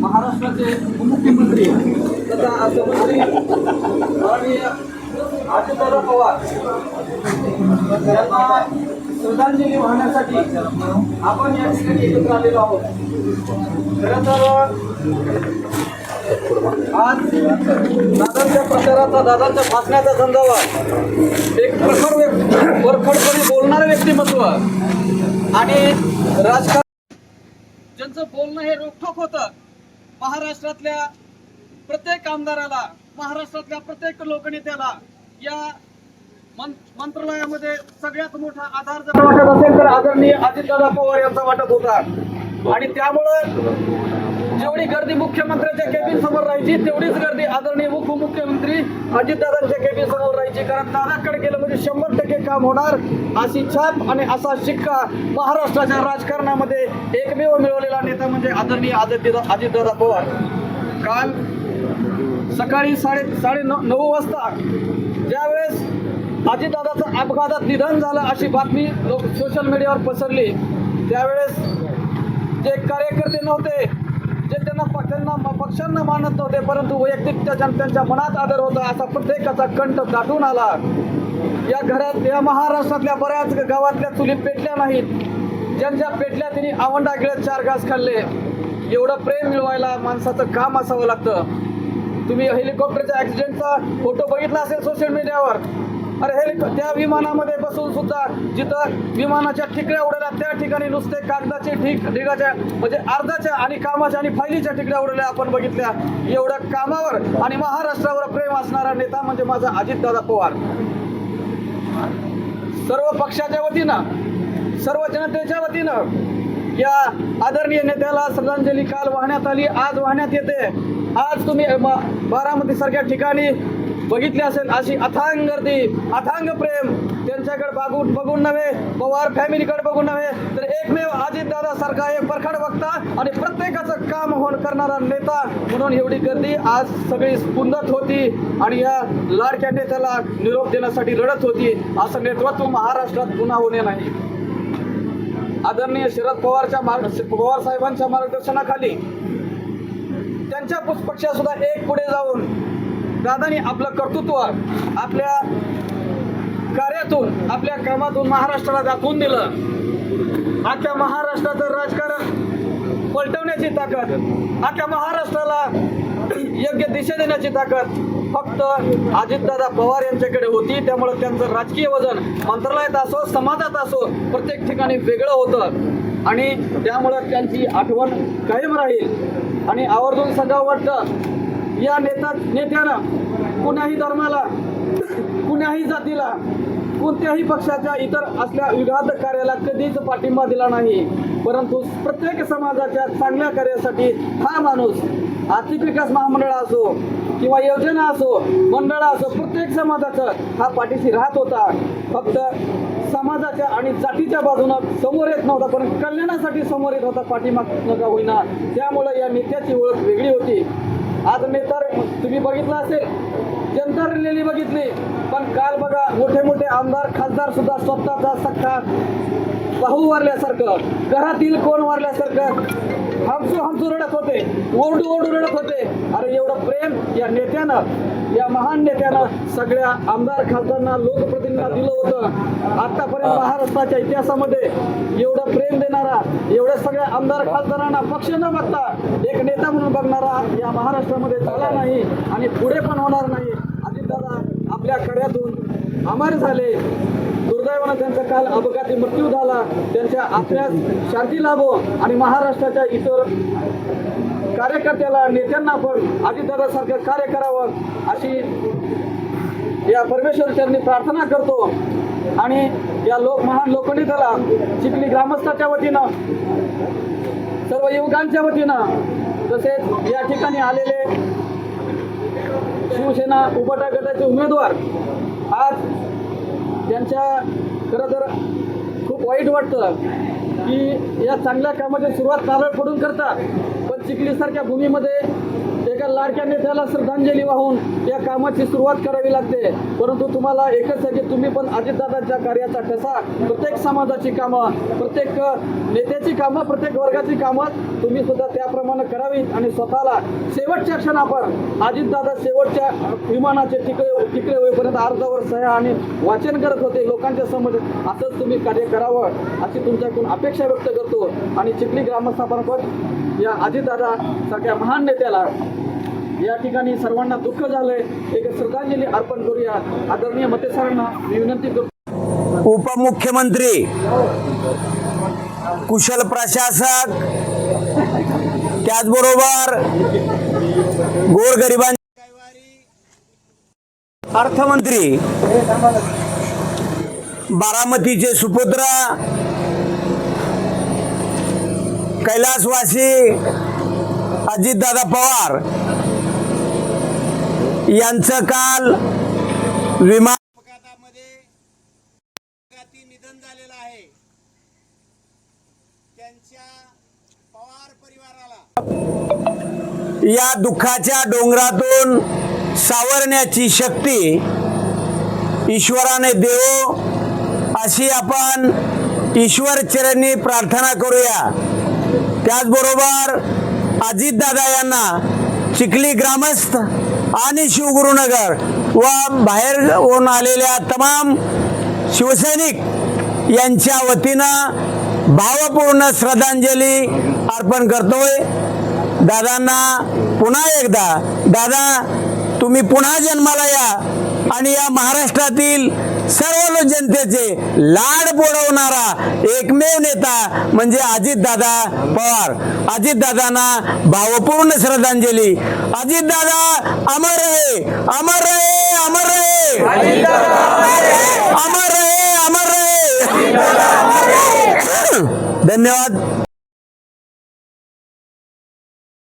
महाराष्ट्राचे उपमुख्यमंत्री तथा अर्थमंत्री माननीय अजितदादा पवार यांना श्रद्धांजली वाहण्यासाठी आपण या ठिकाणी एकत्र आलेलो आहोत. खरं तर आज दादांच्या प्रचाराचा दादांच्या भाषणाचा संदर्भ. एक प्रखर व्यक् परखडपणे बोलणारं व्यक्तिमत्व. आणि राजकारण ज्यांचं बोलणं हे रोखोक होतं महाराष्ट्रातल्या प्रत्येक आमदाराला महाराष्ट्रातल्या प्रत्येक लोकनेत्याला या मंत्रालयामध्ये सगळ्यात मोठा आधार जर वाटत असेल तर आदरणीय अजितदादा पवार यांचा वाटत होता. आणि त्यामुळं जेवढी गर्दी मुख्यमंत्र्यांच्या केबिन समोर राहायची तेवढीच गर्दी आदरणीय उपमुख्यमंत्री अजितदादांच्या केबिन समोर राहायची. कारण दादाकडे गेलं म्हणजे शंभर टक्के काम होणार. अशी छाप आणि असा शिक्का महाराष्ट्राच्या राजकारणामध्ये एकमेव मिळवलेला नेता म्हणजे आदरणीय आदित्य अजितदादा पवार. काल सकाळी साडे साडे नऊ नऊ वाजता ज्यावेळेस अजितदादाचं अपघातात निधन झालं अशी बातमी लोक सोशल मीडियावर पसरली. त्यावेळेस जे कार्यकर्ते नव्हते जे त्यांना पक्षांना त्यांना पक्षांना मानत नव्हते परंतु वैयक्तिक त्यांच्या मनात आदर होता असा प्रत्येकाचा कंठ दाटून आला. या घरात या महाराष्ट्रातल्या बऱ्याच गावातल्या चुली पेटल्या नाहीत. ज्यांच्या पेटल्या तिने आवंडा गिळत चार घास खाल्ले. एवढं प्रेम मिळवायला माणसाचं काम असावं लागतं. तुम्ही हेलिकॉप्टरच्या ऍक्सिडेंटचा फोटो बघितला असेल सोशल मीडियावर अरे हे त्या विमानामध्ये बसून सुद्धा जिथं विमानाच्या ठिकऱ्या उडल्या त्या ठिकाणी नुसते कागदाचे ठीक ढिगाच्या म्हणजे अर्धाच्या आणि कामाच्या आणि फायलीच्या ठिकऱ्या उडल्या आपण बघितल्या. एवढ्या कामावर आणि महाराष्ट्रावर प्रेम असणारा नेता म्हणजे माझा अजितदादा पवार. सर्व पक्षाच्या वतीनं सर्व जनतेच्या वतीनं या आदरणीय नेत्याला श्रद्धांजली. काल वाहण्यात आली आज वाहण्यात येते. आज तुम्ही म- बारामती सारख्या ठिकाणी बघितली असेल अशी अथांग गर्दी अथांग प्रेम. त्यांच्याकडे बघून बघून नव्हे पवार फॅमिलीकडे बघून नव्हे तर एकमेव अजितदादा सारखा एक परखड वक्ता आणि प्रत्येकाचं काम होण करणारा नेता म्हणून एवढी गर्दी आज सगळी स्पुंदत होती आणि या लाडक्या नेत्याला निरोप देण्यासाठी लढत होती. असं नेतृत्व महाराष्ट्रात पुन्हा होणे नाही. आदरणीय शरद पवारच्या मार्ग पवार साहेबांच्या मार्गदर्शनाखाली त्यांच्या पक्षा सुद्धा एक पुढे जाऊन दादाने आपलं कर्तृत्व आपल्या कार्यातून आपल्या कामातून महाराष्ट्राला दाखवून दिलं. अख्ख्या महाराष्ट्राचं राजकारण पलटवण्याची ताकद अख्ख्या महाराष्ट्राला योग्य दिशा देण्याची ताकद फक्त अजितदादा पवार यांच्याकडे होती. त्यामुळे त्यांचं राजकीय वजन मंत्रालयात असो समाजात असो प्रत्येक ठिकाणी वेगळं होतं. आणि त्यामुळं त्यांची आठवण कायम राहील. आणि आवर्जून सांगावं वाटतं. या नेता नेत्यानं कुणाही धर्माला कुणाही जातीला कोणत्याही पक्षाच्या इतर असल्या विघात कार्याला कधीच पाठिंबा दिला नाही. परंतु प्रत्येक समाजाच्या चांगल्या कार्यासाठी हा माणूस आर्थिक विकास महामंडळ असो किंवा योजना असो मंडळ असो प्रत्येक समाजाचं हा पाठीशी राहत होता. फक्त समाजाच्या आणि जातीच्या बाजूनं समोर येत नव्हता पण कल्याणासाठी समोर येत होता पाठीमाग नका होईना. त्यामुळे या नेत्याची ओळख वेगळी होती. आज मी तर तुम्ही बघितलं असेल जनता रॅली बघितली पण काल बघा मोठे मोठे आमदार खासदार सुद्धा स्वतःचा सख्खा भाऊ वारल्यासारखं. घरातील कोण वारल्यासारखं. हमसू हमसू रडत होते. ओरडू ओरडू रडत होते. अरे एवढं प्रेम या नेत्यानं या महान नेत्यानं सगळ्या आमदार खासदारांना लोकप्रतिनिधींना दिलं होतं. आतापर्यंत महाराष्ट्राच्या इतिहासामध्ये एवढं प्रेम देणारा एवढ्या सगळ्या आमदार खासदारांना पक्ष न बघता एक नेता म्हणून बघणारा या महाराष्ट्रामध्ये झाला नाही आणि पुढे पण होणार नाही. अजितदादा आपल्या कड्यातून अमर झाले. दुर्दैवानं त्यांचा काल अपघाती मृत्यू झाला. त्यांच्या आत्म्यात शांती लाभो आणि महाराष्ट्राच्या इतर कार्यकर्त्याला नेत्यांना पण अजितदादासारखं कार्य करावं अशी या परमेश्वरचरणी प्रार्थना करतो. आणि या लोक महान लोकनेत्याला चिखली ग्रामस्थाच्या वतीनं सर्व युवकांच्या वतीनं तसेच या ठिकाणी आलेले शिवसेना उपटा गटाचे उमेदवार आज त्यांच्या खरं तर खूप वाईट वाटतं की या चांगल्या कामाची सुरुवात नारळ पडून करतात. पण चिखलीसारख्या भूमीमध्ये एका लाडक्या नेत्याला श्रद्धांजली वाहून या कामाची सुरुवात करावी लागते. परंतु तुम्हाला एकच आहे की तुम्ही पण अजितदादांच्या कार्याचा ठसा. प्रत्येक समाजाची कामं प्रत्येक नेत्याची कामं प्रत्येक वर्गाची कामं तुम्ही सुद्धा त्याप्रमाणे करावीत आणि स्वतःला शेवटच्या क्षणावर अजितदादा शेवटच्या विमानाचे तिकडे तिकडे होईपर्यंत अर्जावर सह्या आणि वाचन करत होते. लोकांच्या समोर असंच तुम्ही कार्य करावं अशी तुमच्याकडून अपेक्षा व्यक्त करतो. आणि चिखली ग्रामस्थापनापद या अजितदादा सारख्या महान नेत्याला या ठिकाणी सर्वांना दुःख झालंय. एक श्रद्धांजली अर्पण करूया. आदरणीय मतेसरांना मी विनंती करतो. उपमुख्यमंत्री कुशल प्रशासक त्याचबरोबर गोरगरिबांची अर्थमंत्री बारामतीचे सुपुत्र कैलासवासी अजितदादा पवार यांचं काल विमान अपघातामध्ये अपघाती निधन झालेलं आहे. त्यांच्या पवार परिवाराला या दुःखाच्या डोंगरातून सावरण्याची शक्ती ईश्वराने देवो अशी आपण ईश्वर चरणी प्रार्थना करूया. त्याचबरोबर अजितदादा यांना चिखली ग्रामस्थ आणि शिवगुरुनगर व बाहेर होऊन आलेल्या तमाम शिवसैनिक यांच्या वतीनं भावपूर्ण श्रद्धांजली अर्पण करतोय. दादांना पुन्हा एकदा दादा तुम्ही पुन्हा जन्माला या आणि या महाराष्ट्रातील सर्व जनतेचे लाड पोडवणारा एकमेव नेता म्हणजे अजितदादा पवार. अजितदादांना भावपूर्ण श्रद्धांजली. अजितदादा अमर रहे अमर रहे अमर रहे अमर रहे अमर रहे धन्यवाद.